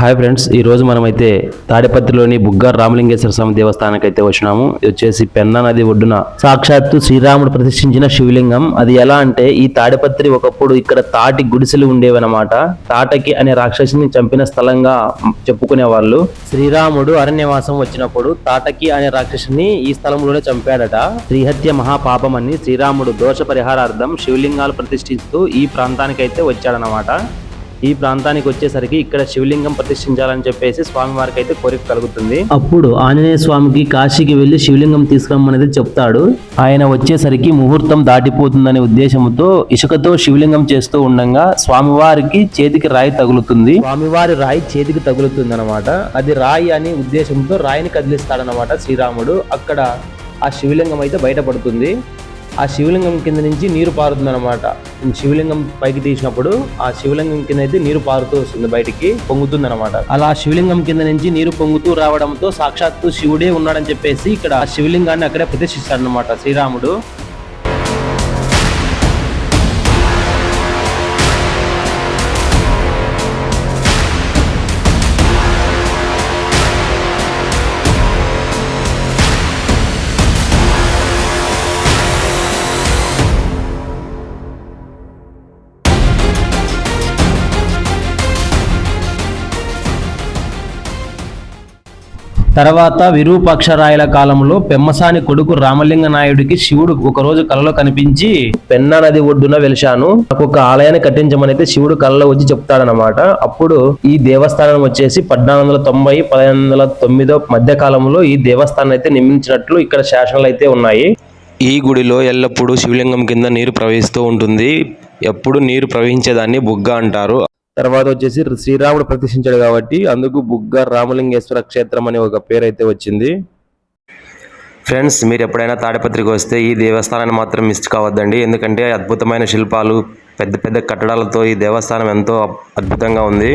Hi friends ఈ రోజు మనమైతే తాడిపత్రిలోని బుగ్గార్ రామలింగేశ్వర స్వామి దేవస్థానానికి అయితే వచ్చినాము. ఇది వచ్చేసి పెన్నా నది ఒడ్డున సాక్షాత్తు శ్రీరాముడు ప్రతిష్ఠించిన శివలింగం. అది ఎలా అంటే ఈ తాడిపత్రి ఒకప్పుడు ఇక్కడ తాటి గుడిసెలు ఉండేవన్నమాట. తాటకి అనే రాక్షసుని చంపిన స్థలంగా చెప్పుకునే వాళ్ళు శ్రీరాముడు అరణ్యవాసం వచ్చినప్పుడు తాటకి అనే రాక్షసుని ఈ స్థలంలోనే చంపాడట. శ్రీహత్య మహాపాపం అని శ్రీరాముడు దోష పరిహారార్థం శివలింగాలు ప్రతిష్ఠిస్తూ ఈ ప్రాంతానికైతే వచ్చాడనమాట ఈ ప్రాంతానికి వచ్చేసరికి ఇక్కడ శివలింగం ప్రతిష్ఠించాలని చెప్పేసి స్వామివారికి అయితే కోరిక కలుగుతుంది. అప్పుడు ఆంజనేయ స్వామికి కాశీకి వెళ్ళి శివలింగం తీసుకురమ్మనేది చెప్తాడు. ఆయన వచ్చేసరికి ముహూర్తం దాటిపోతుందనే ఉద్దేశంతో ఇసుకతో శివలింగం చేస్తూ ఉండగా స్వామివారికి చేతికి రాయి తగులుతుంది. స్వామివారి రాయి చేతికి తగులుతుంది అనమాట అది రాయి అని ఉద్దేశంతో రాయిని కదిలిస్తాడనమాట శ్రీరాముడు. అక్కడ ఆ శివలింగం అయితే బయటపడుతుంది. ఆ శివలింగం కింద నుంచి నీరు పారుతుంది అనమాట శివలింగం పైకి తీసినప్పుడు ఆ శివలింగం కింద అయితే నీరు పారుతూ వస్తుంది బయటికి పొంగుతుంది అనమాట అలా శివలింగం కింద నుంచి నీరు పొంగుతూ రావడంతో సాక్షాత్తు శివుడే ఉన్నాడని చెప్పేసి ఇక్కడ ఆ శివలింగాన్ని అక్కడే ప్రతిష్ఠిస్తాడనమాట శ్రీరాముడు. తర్వాత విరూపాక్షరాయల కాలంలో పెమ్మసాని కొడుకు రామలింగ నాయుడికి శివుడు ఒకరోజు కలలో కనిపించి పెన్నా నది ఒడ్డున వెలిశాను నాకు ఒక ఆలయాన్ని కట్టించమని అయితే శివుడు కలలో వచ్చి చెప్తాడనమాట అప్పుడు ఈ దేవస్థానం వచ్చేసి పద్నాలుగు వందల తొంభై పదిహేను వందల తొమ్మిదో మధ్య కాలంలో ఈ దేవస్థానం అయితే నిర్మించినట్లు ఇక్కడ శాసనాలు అయితే ఉన్నాయి. ఈ గుడిలో ఎల్లప్పుడూ శివలింగం కింద నీరు ప్రవహిస్తూ ఉంటుంది. ఎప్పుడు నీరు ప్రవహించేదాన్ని బుగ్గ అంటారు. తర్వాత వచ్చేసి శ్రీరాముడు ప్రతిష్ఠించాడు కాబట్టి అందుకు బుగ్గ రామలింగేశ్వర క్షేత్రం అనే ఒక పేరు అయితే వచ్చింది. ఫ్రెండ్స్ మీరు ఎప్పుడైనా తాడిపత్రికి వస్తే ఈ దేవస్థానాన్ని మాత్రం మిస్ కావద్దండి. ఎందుకంటే అద్భుతమైన శిల్పాలు పెద్ద పెద్ద కట్టడాలతో ఈ దేవస్థానం ఎంతో అద్భుతంగా ఉంది.